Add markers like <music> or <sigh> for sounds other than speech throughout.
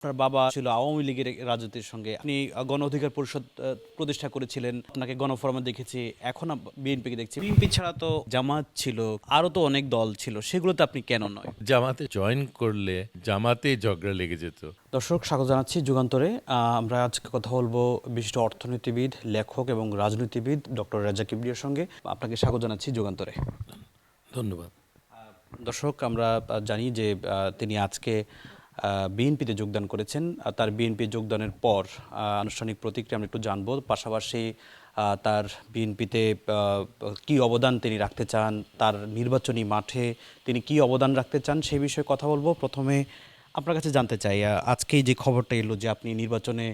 আপনার বাবা ছিল আওয়ামী লীগের রাজনীতির সঙ্গে। আপনি গণ অধিকার পরিষদ প্রতিষ্ঠা করেছিলেন। আপনাকে গণফোরামে দেখেছি। এখন বিএনপিকে দেখছি। বিএনপি ছাড়া তো জামাত ছিল আরও তো অনেক দল ছিল। সেগুলোতে আপনি কেন নয়? জামাতে জয়েন করলে জামাতে ঝগড়া লেগে যেত। দর্শক স্বাগত জানাচ্ছি যুগান্তরে। আহ, আমরা আজকে কথা বলব বিশিষ্ট অর্থনীতিবিদ লেখক এবং রাজনীতিবিদ ডক্টর রাজা কিবরিয়ার সঙ্গে। আপনাকে স্বাগত জানাচ্ছি যুগান্তরে। ধন্যবাদ। দর্শক আমরা জানি যে তিনি আজকে বিএনপিতে যোগদান করেছেন। তার বিএনপি যোগদানের পর আনুষ্ঠানিক প্রতিক্রিয়া আমরা একটু জানব। পাশাপাশি তার বিএনপিতে কি অবদান তিনি রাখতে চান, তার নির্বাচনী মাঠে তিনি কি অবদান রাখতে চান সেই বিষয়ে কথা বলব। প্রথমে আপনার কাছে জানতে চাই আজকেই যে খবরটা এলো যে আপনি নির্বাচনে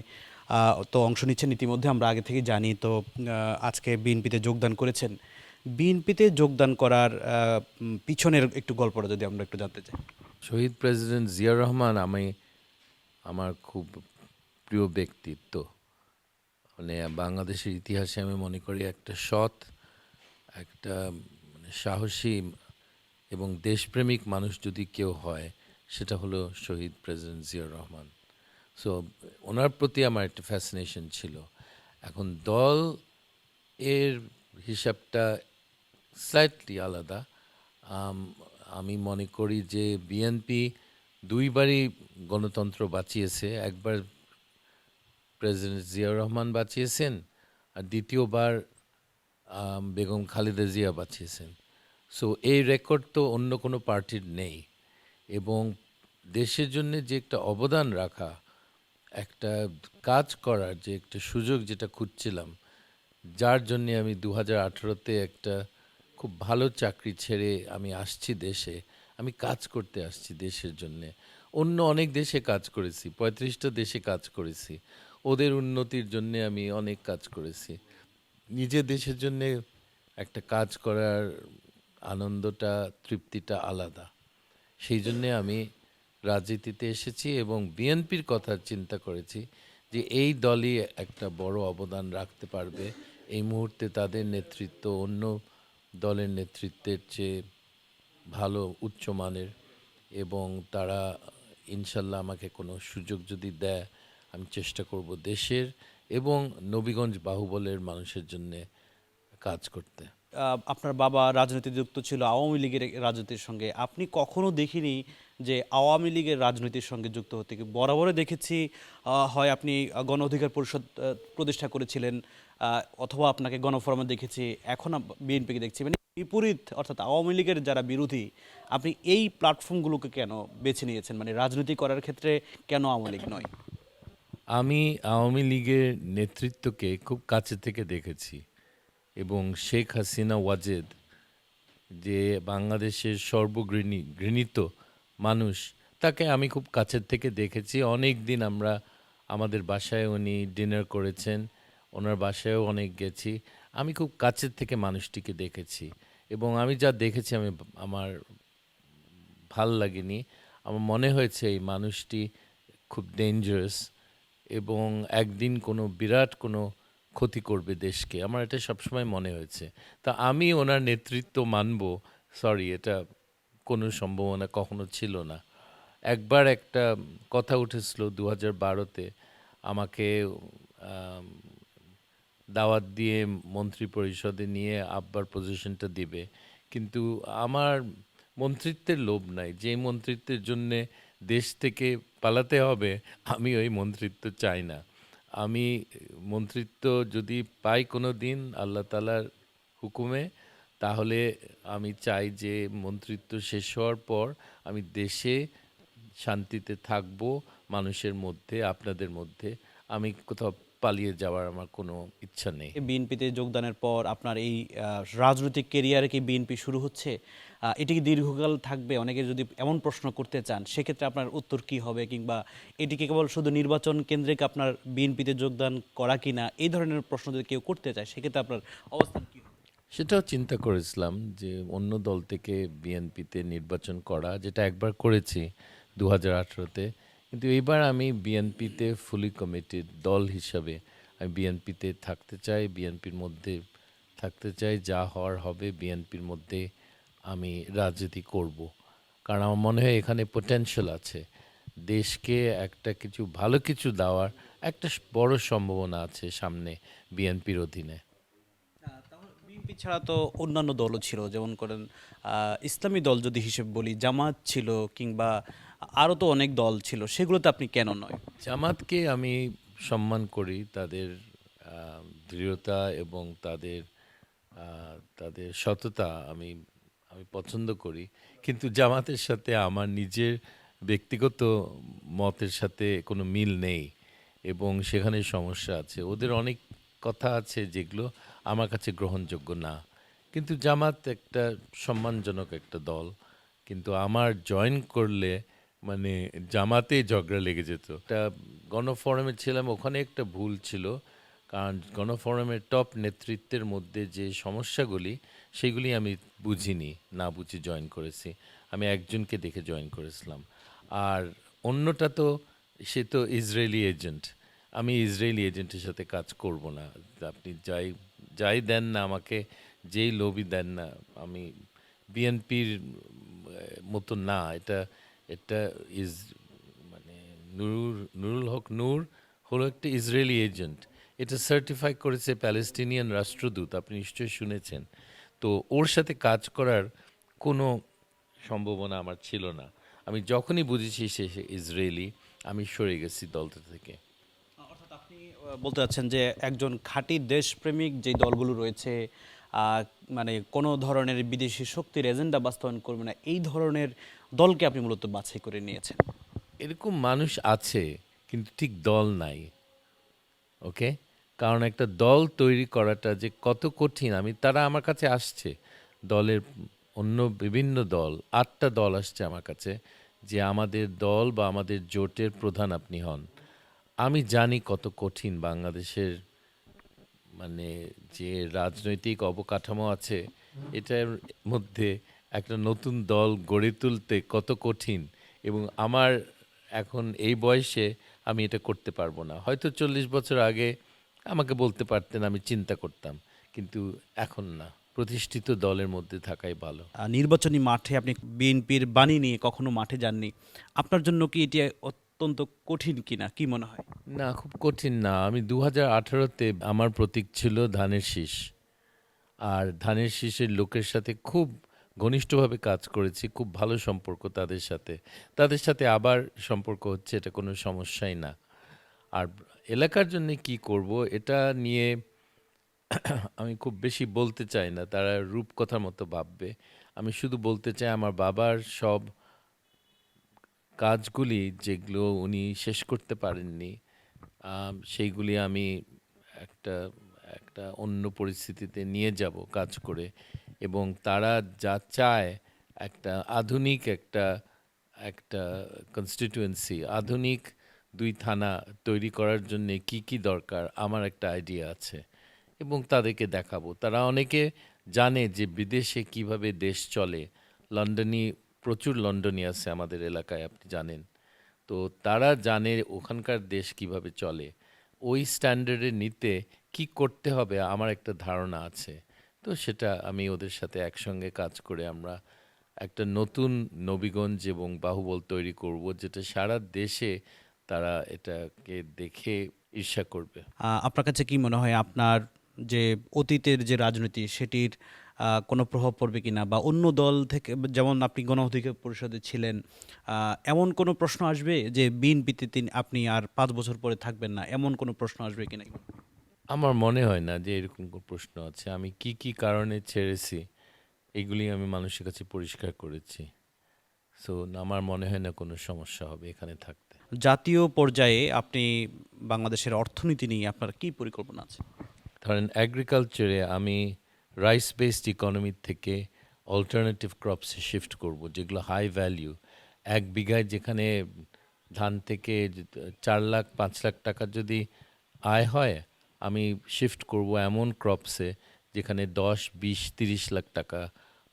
তো অংশ নিচ্ছেন, ইতিমধ্যে আমরা আগে থেকে জানি, তো আজকে বিএনপিতে যোগদান করেছেন। বিএনপিতে যোগদান করার পিছনের একটু গল্পটা যদি আমরা একটু জানতে চাই। শহীদ প্রেসিডেন্ট জিয়াউর রহমান আমি, আমার খুব প্রিয় ব্যক্তিত্ব। মানে বাংলাদেশের ইতিহাসে আমি মনে করি একটা সৎ, একটা মানে সাহসী এবং দেশপ্রেমিক মানুষ যদি কেউ হয়, সেটা হলো শহীদ প্রেসিডেন্ট জিয়াউর রহমান। সো ওনার প্রতি আমার একটা ফ্যাসিনেশন ছিল। এখন দল এর হিসাবটা স্লাইটলি আলাদা। আম, মনে করি যে বিএনপি দুইবারই গণতন্ত্র বাঁচিয়েছে। একবার প্রেসিডেন্ট জিয়াউর রহমান বাঁচিয়েছেন আর দ্বিতীয়বার বেগম খালেদা জিয়া বাঁচিয়েছেন। সো এই রেকর্ড তো অন্য কোনো পার্টির নেই এবং দেশের জন্য যে একটা অবদান রাখা একটা কাজ করার যে একটা সুযোগ যেটা খুঁজছিলাম যার জন্যে আমি দু হাজার আঠেরোতে একটা খুব ভালো চাকরি ছেড়ে আমি আসছি দেশে, আমি কাজ করতে আসছি দেশের জন্যে। অন্য অনেক দেশে কাজ করেছি, পঁয়ত্রিশটা দেশে কাজ করেছি। ওদের উন্নতির জন্যে আমি অনেক কাজ করেছি। নিজের দেশের জন্যে একটা কাজ করার আনন্দটা, তৃপ্তিটা আলাদা। সেই জন্যে আমি রাজনীতিতে এসেছি এবং বিএনপির কথা চিন্তা করেছি যে এই দলই একটা বড় অবদান রাখতে পারবে। এই মুহূর্তে তাদের নেতৃত্ব অন্য দলের নেতৃত্বের চেয়ে ভালো উচ্চমানের এবং তারা ইনশাল্লাহ আমাকে কোনো সুযোগ যদি দেয়, আমি চেষ্টা করব দেশের এবং নবীগঞ্জ বাহুবলের মানুষের জন্যে কাজ করতে। আপনার বাবা রাজনীতি যুক্ত ছিল, আওয়ামী লীগের রাজনীতির সঙ্গে। আপনি কখনো দেখিনি যে আওয়ামী লীগের রাজনীতির সঙ্গে যুক্ত হতে? বরাবরই দেখেছি হয় আপনি গণ অধিকার পরিষদ প্রতিষ্ঠা করেছিলেন অথবা আপনাকে গণফোরামে দেখেছি, এখন বিএনপিকে দেখছি। মানে বিপরীত, অর্থাৎ আওয়ামী লীগের যারা বিরোধী, আপনি এই প্ল্যাটফর্মগুলোকে কেন বেছে নিয়েছেন? মানে রাজনীতি করার ক্ষেত্রে কেন আওয়ামী লীগ নয়? আমি আওয়ামী লীগের নেতৃত্বকে খুব কাছে থেকে দেখেছি এবং শেখ হাসিনা ওয়াজেদ, যে বাংলাদেশের সর্বঘৃণী ঘৃণিত মানুষ, তাকে আমি খুব কাছের থেকে দেখেছি। অনেক দিন আমরা আমাদের বাসায় উনি ডিনার করেছেন। ওনার বাসায়ও অনেক গেছি। আমি খুব কাছের থেকে মানুষটিকে দেখেছি এবং আমি যা দেখেছি আমি আমার ভালো লাগেনি। আমার মনে হয়েছে এই মানুষটি খুব ডেঞ্জারাস এবং একদিন কোনো বিরাট কোনো ক্ষতি করবে দেশকে। আমার এটা সবসময় মনে হয়েছে। তা আমি ওনার নেতৃত্ব মানব সরি এটা কোনো সম্ভাবনা কখনো ছিল না। একবার একটা কথা উঠেছিল দু হাজার বারোতে আমাকে আম, দাওয়াত দিয়ে মন্ত্রী পরিষদে নিয়ে আব্বার পজিশনটা দিবে। কিন্তু আমার মন্ত্রিত্বের লোভ নাই। যে মন্ত্রিত্বের জন্যে দেশ থেকে পালাতে হবে, আমি ওই মন্ত্রিত্ব চাই না। আমি মন্ত্রিত্ব যদি পাই কোনো দিন আল্লাহ তালার হুকুমে, তাহলে আমি চাই যে মন্ত্রিত্ব শেষ হওয়ার পর আমি দেশে শান্তিতে থাকব, মানুষের মধ্যে, আপনাদের মধ্যে। আমি কোথাও পালিয়ে যাওয়ার আমার কোনো ইচ্ছা নেই। বিএনপিতে যোগদানের পর আপনার এই রাজনৈতিক কেরিয়ারে কি বিএনপি শুরু হচ্ছে? এটি কি দীর্ঘকাল থাকবে? অনেকে যদি এমন প্রশ্ন করতে চান সেক্ষেত্রে আপনার উত্তর কি হবে? কিংবা এটি কি কেবল শুধু নির্বাচন কেন্দ্রিক আপনার বিএনপিতে যোগদান করা কি না? এই ধরনের প্রশ্ন যদি কেউ করতে চায় সেক্ষেত্রে আপনার অবস্থান কি সেটাও চিন্তা করেছিলাম যে অন্য দল থেকে বিএনপিতে নির্বাচন করা যেটা একবার করেছি দু হাজার আঠেরোতে কিন্তু এইবার আমি বিএনপিতে ফুলি কমিটেড দল হিসাবে, আমি বিএনপিতে থাকতে চাই বিএনপির মধ্যে থাকতে চাই, যা হওয়ার হবে বিএনপির মধ্যে আমি রাজনীতি করব। কারণ আমার মনে হয় এখানে পোটেনশিয়াল আছে। দেশকে একটা কিছু, ভালো কিছু দেওয়ার একটা বড় সম্ভাবনা আছে সামনে বিএনপির অধীনে। বিএনপি ছাড়া তো অন্যান্য দলও ছিল, যেমন করেন ইসলামী দল যদি হিসেব বলি, জামাত ছিল কিংবা আরও তো অনেক দল ছিল, সেগুলোতে আপনি কেন নয়? জামাতকে আমি সম্মান করি, তাদের দৃঢ়তা এবং তাদের তাদের সততা আমি আমি পছন্দ করি। কিন্তু জামাতের সাথে আমার নিজের ব্যক্তিগত মতের সাথে কোনো মিল নেই এবং সেখানে সমস্যা আছে। ওদের অনেক কথা আছে যেগুলো আমার কাছে গ্রহণযোগ্য না। কিন্তু জামাত একটা সম্মানজনক একটা দল। কিন্তু আমার জয়েন করলে মানে জামাতে ঝগড়া লেগে যেত। একটা গণফোরামে ছিলাম, ওখানে একটা ভুল ছিল। কারণ গণফোরামের টপ নেতৃত্বের মধ্যে যে সমস্যাগুলি, সেগুলি আমি বুঝিনি, না বুঝে জয়েন করেছি। আমি একজনকে দেখে জয়েন করেছিলাম। আর অন্যটা তো, সে তো ইসরায়েলি এজেন্ট আমি ইসরায়েলি এজেন্টের সাথে কাজ করব না। আপনি যাই যাই দেন না আমাকে, যেই লোভই দেন না, আমি বিএনপির মতো না, এটা এটা ইজ মানে নুরুর নুরুল হক নূর হলো একটা ইসরায়েলি এজেন্ট এটা সার্টিফাই করেছে প্যালেস্টিনিয়ান রাষ্ট্রদূত, আপনি নিশ্চয়ই শুনেছেন, তো ওর সাথে কাজ করার কোনো সম্ভাবনা আমার ছিল না, আমি যখনই বুঝেছি সে ইসরায়েলি আমি সরে গেছি দলটা থেকে। বলতে চাচ্ছেন যে একজন খাঁটি দেশপ্রেমিক যে দলগুলো রয়েছে মানে কোনো ধরনের বিদেশি শক্তির এজেন্ডা বাস্তবায়ন করবে না, এই ধরনের দলকে আপনি মূলত বাছাই করে নিয়েছেন? এরকম মানুষ আছে, কিন্তু ঠিক দল নাই, ওকে? কারণ একটা দল তৈরি করাটা যে কত কঠিন, আমি, তারা আমার কাছে আসছে, দলের অন্য বিভিন্ন দল, আটটা দল আসছে আমার কাছে, যে আমাদের দল বা আমাদের জোটের প্রধান আপনি হন। আমি জানি কত কঠিন বাংলাদেশের মানে যে রাজনৈতিক অবকাঠামো আছে, এটার মধ্যে একটা নতুন দল গড়ে তুলতে কত কঠিন এবং আমার এখন এই বয়সে আমি এটা করতে পারব না। হয়তো চল্লিশ বছর আগে আমাকে বলতে পারতেন, আমি চিন্তা করতাম, কিন্তু এখন না। প্রতিষ্ঠিত দলের মধ্যে থাকাই ভালো। নির্বাচনী মাঠে আপনি বিএনপির বাণী নিয়ে কখনো মাঠে যাননি। আপনার জন্য কি এটি অত্যন্ত কঠিন কিনা, কি মনে হয়? না, খুব কঠিন না। আমি দু হাজার আঠারোতে আমার প্রতীক ছিল ধানের শীষ। আর ধানের শীষের লোকের সাথে খুব ঘনিষ্ঠভাবে কাজ করেছি, খুব ভালো সম্পর্ক তাদের সাথে। তাদের সাথে আবার সম্পর্ক হচ্ছে, এটা কোনো সমস্যাই না। আর এলাকার জন্য কি করব, এটা নিয়ে <coughs> আমি খুব বেশি বলতে চাই না, তারা রূপকথার মতো ভাববে। আমি শুধু বলতে চাই, আমার বাবার সব কাজগুলি যেগুলো উনি শেষ করতে পারেননি সেইগুলি আমি একটা একটা অন্য পরিস্থিতিতে নিয়ে যাব কাজ করে। এবং তারা যা চায় একটা আধুনিক একটা একটা কনস্টিটিউয়েন্সি আধুনিক দুই থানা তৈরি করার জন্য কি কি দরকার আমার একটা আইডিয়া আছে। এবং তাদেরকে দেখাবো। তারা অনেকে জানে যে বিদেশে কীভাবে দেশ চলে। লন্ডনী প্রচুর লন্ডনই আছে আমাদের এলাকায়, আপনি জানেন। তো তারা জানে ওখানকার দেশ কীভাবে চলে। ওই স্ট্যান্ডার্ডে নিতে কি করতে হবে আমার একটা ধারণা আছে। তো সেটা আমি ওদের সাথে একসঙ্গে কাজ করে আমরা একটা নতুন নবীগঞ্জ এবং বাহুবল তৈরি করব, যেটা সারা দেশে তারা এটাকে দেখে ঈর্ষা করবে। আপনার কাছে কি মনে হয় আপনার যে অতীতের যে রাজনীতি, সেটির কোনো প্রভাব পড়বে কি না বা অন্য দল থেকে যেমন আপনি গণ অধিকার পরিষদে ছিলেন এমন কোনো প্রশ্ন আসবে যে বিএনপিতে তিনি আপনি আর পাঁচ বছর পরে থাকবেন না? এমন কোনো প্রশ্ন আসবে কি না আমার মনে হয় না যে এরকম কোনো প্রশ্ন আছে। আমি কি কি কারণে ছেড়েছি এগুলি আমি মানুষের কাছে পরিষ্কার করেছি। সো আমার মনে হয় না কোনো সমস্যা হবে এখানে থাকতে। জাতীয় পর্যায়ে আপনি বাংলাদেশের অর্থনীতি নিয়ে আপনার কি পরিকল্পনা আছে? ধরেন অ্যাগ্রিকালচারে আমি রাইস বেসড ইকোনমি থেকে অল্টারনেটিভ ক্রপসে শিফট করব, যেগুলো হাই ভ্যালিউ এক বিঘায় যেখানে ধান থেকে চার লাখ, পাঁচ লাখ টাকা যদি আয় হয়, আমি শিফট করব এমন ক্রপসে যেখানে দশ, বিশ, তিরিশ লাখ টাকা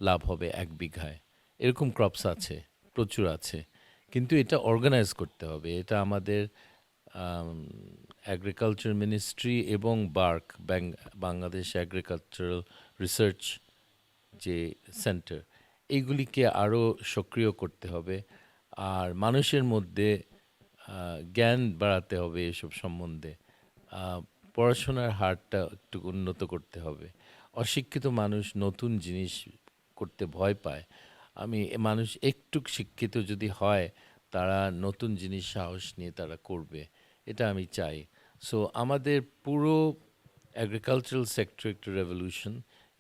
লাভ হবে এক বিঘায়। এরকম ক্রপস আছে, প্রচুর আছে। কিন্তু এটা অর্গানাইজ করতে হবে। এটা আমাদের অ্যাগ্রিকালচার মিনিস্ট্রি এবং বার্ক বাংলাদেশ অ্যাগ্রিকালচারাল রিসার্চ যে সেন্টার এইগুলিকে আরও সক্রিয় করতে হবে আর মানুষের মধ্যে জ্ঞান বাড়াতে হবে এসব সম্বন্ধে। পড়াশোনার হারটা একটু উন্নত করতে হবে। অশিক্ষিত মানুষ নতুন জিনিস করতে ভয় পায়। আমি মানুষ একটু শিক্ষিত যদি হয়, তারা নতুন জিনিস সাহস নিয়ে তারা করবে, এটা আমি চাই। সো আমাদের পুরো অ্যাগ্রিকালচারাল সেক্টর একটু রেভলিউশন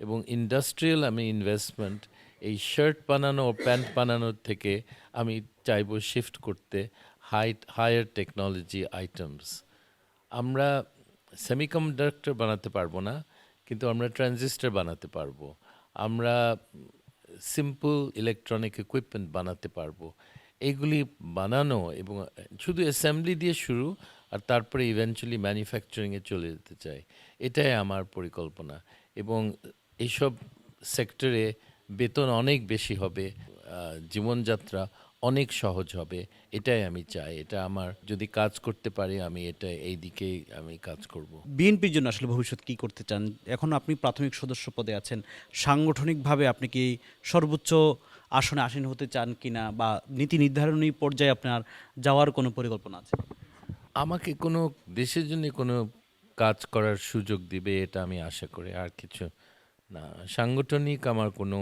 এবং ইন্ডাস্ট্রিয়াল আমি ইনভেস্টমেন্ট এই শার্ট বানানো ও প্যান্ট বানানোর থেকে আমি চাইব শিফট করতে হাই হায়ার টেকনোলজি আইটেমস আমরা সেমিকন্ডাক্টর বানাতে পারব না, কিন্তু আমরা ট্রানজিস্টর বানাতে পারব। আমরা সিম্পল ইলেকট্রনিক ইকুইপমেন্ট বানাতে পারব। এইগুলি বানানো এবং শুধু অ্যাসেম্বলি দিয়ে শুরু আর তারপরে ইভেনচুয়ালি ম্যানুফ্যাকচারিংয়ে চলে যেতে চাই। এটাই আমার পরিকল্পনা এবং এইসব সেক্টরে বেতন অনেক বেশি হবে জীবনযাত্রা অনেক সহজ হবে এটাই আমি চাই এটা আমার যদি কাজ করতে পারি আমি এটা এই দিকেই আমি কাজ করব। বিএনপির জন্য আসলে ভবিষ্যৎ কি করতে চান? এখন আপনি প্রাথমিক সদস্য পদে আছেন সাংগঠনিকভাবে আপনি কি সর্বোচ্চ আসনে আসীন হতে চান কিনা বা নীতি নির্ধারণী পর্যায়ে আপনার যাওয়ার কোনো পরিকল্পনা আছে? আমাকে কোনো দেশের জন্য কোনো কাজ করার সুযোগ দিবে এটা আমি আশা করি আর কিছু না সাংগঠনিক আমার কোনো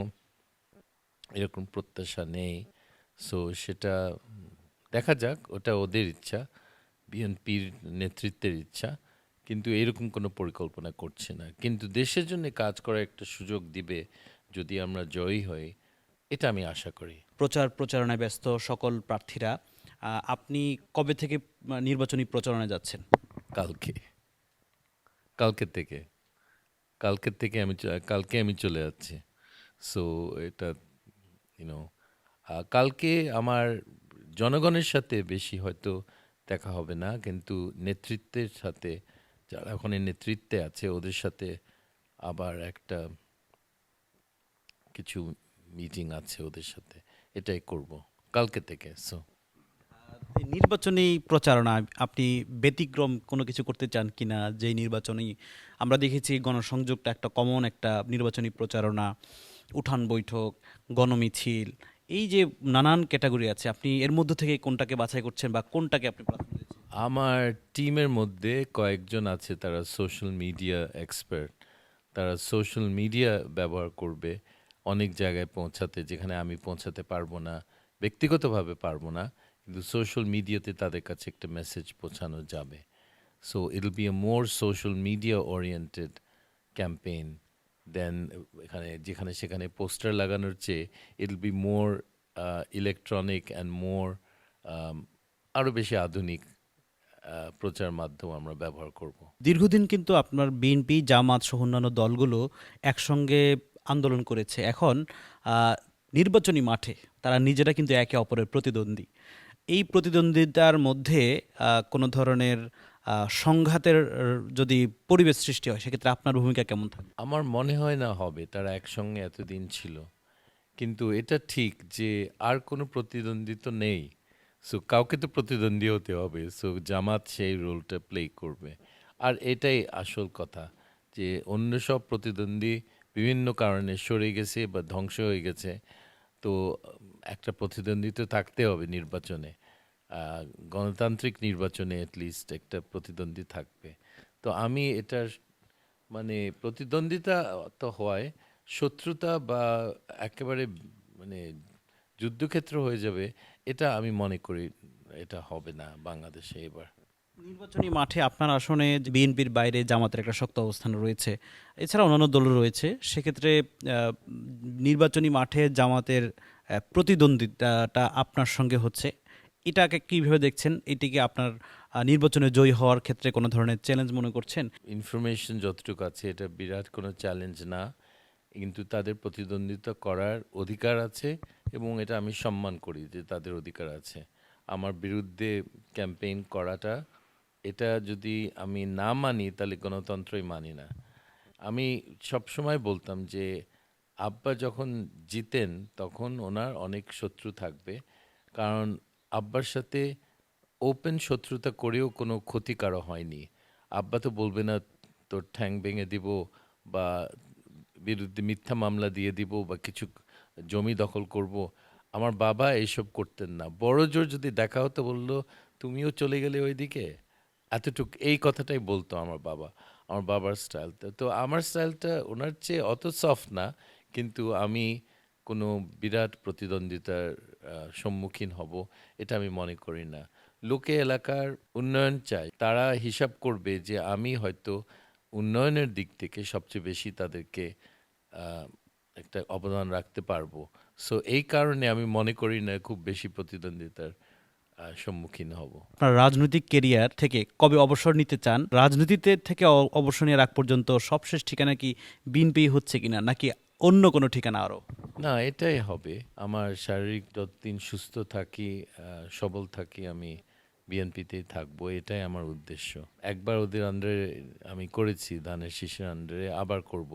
এরকম প্রত্যাশা নেই। সো সেটা দেখা যাক ওটা ওদের ইচ্ছা বিএনপির নেতৃত্বের ইচ্ছা কিন্তু এরকম কোনো পরিকল্পনা করছে না। কিন্তু দেশের জন্য কাজ করার একটা সুযোগ দিবে যদি আমরা জয়ী হই এটা আমি আশা করি। প্রচার প্রচারণায় ব্যস্ত সকল প্রার্থীরা আপনি কবে থেকে নির্বাচনী প্রচারণায় যাচ্ছেন? কালকে। কালকে থেকে। কালকে থেকে আমি কালকে আমি চলে যাচ্ছি। সো এটা ইউনো কালকে আমার জনগণের সাথে বেশি হয়তো দেখা হবে না, কিন্তু নেতৃত্বের সাথে, যারা ওখানে নেতৃত্বে আছে, ওদের সাথে আবার একটা কিছু মিটিং আছে ওদের সাথে। এটাই করব কালকে থেকে সো নির্বাচনী প্রচারণা, আপনি ব্যতিক্রম কোনো কিছু করতে চান কিনা, যেই নির্বাচনী আমরা দেখেছি গণসংযোগটা একটা কমন একটা নির্বাচনী প্রচারণা, উঠান বৈঠক, গণমিছিল, এই যে নানান ক্যাটাগরি আছে, আপনি এর মধ্য থেকে কোনটাকে বাছাই করছেন বা কোনটাকে আপনি প্রাধান্য আমার টিমের মধ্যে কয়েকজন আছে তারা সোশ্যাল মিডিয়া এক্সপার্ট তারা সোশ্যাল মিডিয়া ব্যবহার করবে, অনেক জায়গায় পৌঁছাতে, যেখানে আমি পৌঁছাতে পারব না, ব্যক্তিগতভাবে পারব না, কিন্তু সোশ্যাল মিডিয়াতে তাদের কাছে একটা মেসেজ পৌঁছানো যাবে। So it be a more social media oriented campaign then এখানে যেখানে সেখানে পোস্টার লাগানোর চেয়ে it be more electronic and more আরও বেশি আধুনিক আহ, প্রচার মাধ্যম আমরা ব্যবহার করব। দীর্ঘদিন কিন্তু আপনার বিএনপি জামাত সহ অন্যান্য দলগুলো একসঙ্গে আন্দোলন করেছে। এখন নির্বাচনী মাঠে তারা নিজেরা কিন্তু একে অপরের প্রতিদ্বন্দ্বী। এই প্রতিদ্বন্দ্বিতার মধ্যে কোনো ধরনের সংঘাতের যদি পরিবেশ সৃষ্টি হয়, সেক্ষেত্রে আপনার ভূমিকা কেমন থাকবে? আমার মনে হয় না হবে, তারা একসঙ্গে এতদিন ছিল। কিন্তু এটা ঠিক যে আর কোনো প্রতিদ্বন্দ্বী তো নেই। সো কাউকে তো প্রতিদ্বন্দ্বী হতে হবে। সো জামাত সেই রোলটা প্লে করবে। আর এটাই আসল কথা যে অন্য সব প্রতিদ্বন্দ্বী বিভিন্ন কারণে সরে গেছে বা ধ্বংস হয়ে গেছে। তো, একটা প্রতিদ্বন্দ্বী তো থাকতে হবে নির্বাচনে। গণতান্ত্রিক নির্বাচনে অ্যাটলিস্ট একটা প্রতিদ্বন্দ্বী থাকবে। তো আমি এটার মানে প্রতিদ্বন্দ্বিতা তো হয় শত্রুতা বা একেবারে মানে যুদ্ধক্ষেত্র হয়ে যাবে, এটা আমি মনে করি এটা হবে না বাংলাদেশে এবার। নির্বাচনী মাঠে আপনার আসনে বিএনপির বাইরে জামাতের একটা শক্ত অবস্থান রয়েছে এছাড়া অন্যান্য দল রয়েছে, সেক্ষেত্রে নির্বাচনী মাঠে জামাতের প্রতিদ্বন্দ্বিতাটা আপনার সঙ্গে হচ্ছে? এটাকে কীভাবে দেখছেন? এটিকে আপনার নির্বাচনে জয়ী হওয়ার ক্ষেত্রে কোনো ধরনের চ্যালেঞ্জ মনে করছেন? ইনফরমেশন যতটুকু আছে, এটা বিরাট কোনো চ্যালেঞ্জ না। কিন্তু তাদের প্রতিদ্বন্দ্বিতা করার অধিকার আছে এবং এটা আমি সম্মান করি যে তাদের অধিকার আছে। আমার বিরুদ্ধে ক্যাম্পেইন করাটা, এটা যদি আমি না মানি, তাহলে গণতন্ত্রই মানি না। আমি সবসময় বলতাম যে, আব্বা যখন জিতেন, তখন ওনার অনেক শত্রু থাকবে। কারণ আব্বার সাথে ওপেন শত্রুতা করেও কোনো ক্ষতিকারও হয়নি। আব্বা তো বলবে না, তোর ঠ্যাং ভেঙে দিব বা বিরুদ্ধে মিথ্যা মামলা দিয়ে দিব বা কিছু জমি দখল করব। আমার বাবা এইসব করতেন না। বড় জোর যদি দেখা হতো, বলল, তুমিও চলে গেলে ওইদিকে? এতটুক, এই কথাটাই বলতো আমার বাবা, আমার বাবার স্টাইলটা তো আমার স্টাইলটা ওনার চেয়ে অত সফট না, কিন্তু আমি কোনো বিরাট প্রতিদ্বন্দ্বিতার সম্মুখীন হব, এটা আমি মনে করি না। লোকে এলাকার উন্নয়ন চায়, তারা হিসাব করবে যে আমি হয়তো উন্নয়নের দিক থেকে সবচেয়ে বেশি তাদেরকে একটা অবদান রাখতে পারব। সো এই কারণে আমি মনে করি না খুব বেশি প্রতিদ্বন্দ্বিতার সম্মুখীন হব। আপনার রাজনৈতিক কেরিয়ার থেকে কবে অবসর নিতে চান? রাজনীতিতে থেকে অবসর নেওয়ার আগ পর্যন্ত সবশেষ ঠিকানা কি বিএনপি হচ্ছে কিনা? নাকি অন্য কোনো ঠিকানা আরও না এটাই হবে। আমার শারীরিক যতদিন সুস্থ থাকি সবল থাকি আমি বিএনপিতেই থাকব এটাই আমার উদ্দেশ্য। একবার ওদের আন্ডারে আমি করেছি ধানের শীষের আন্ডারে আবার করব।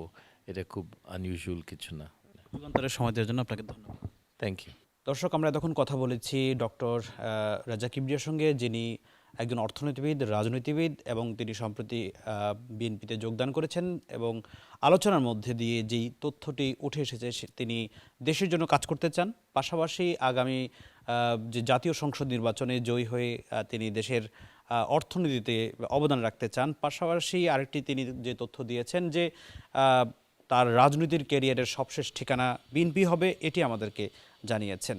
এটা খুব আনইউজুয়াল কিছু না। যুগান্তরের সময় দেওয়ার জন্য আপনাকে ধন্যবাদ। থ্যাংক ইউ দর্শক আমরা এতক্ষণ কথা বলেছি ডক্টর রাজা কিবরিয়ার সঙ্গে যিনি একজন অর্থনীতিবিদ, রাজনীতিবিদ এবং তিনি সম্প্রতি বিএনপিতে যোগদান করেছেন এবং আলোচনার মধ্যে দিয়ে যেই তথ্যটি উঠে এসেছে তিনি দেশের জন্য কাজ করতে চান। পাশাপাশি আগামী যে জাতীয় সংসদ নির্বাচনে জয়ী হয়ে তিনি দেশের অর্থনীতিতে অবদান রাখতে চান। পাশাপাশি আরেকটি তিনি যে তথ্য দিয়েছেন যে তার রাজনীতির ক্যারিয়ারের সবশেষ ঠিকানা বিএনপি হবে, এটি আমাদেরকে জানিয়েছেন।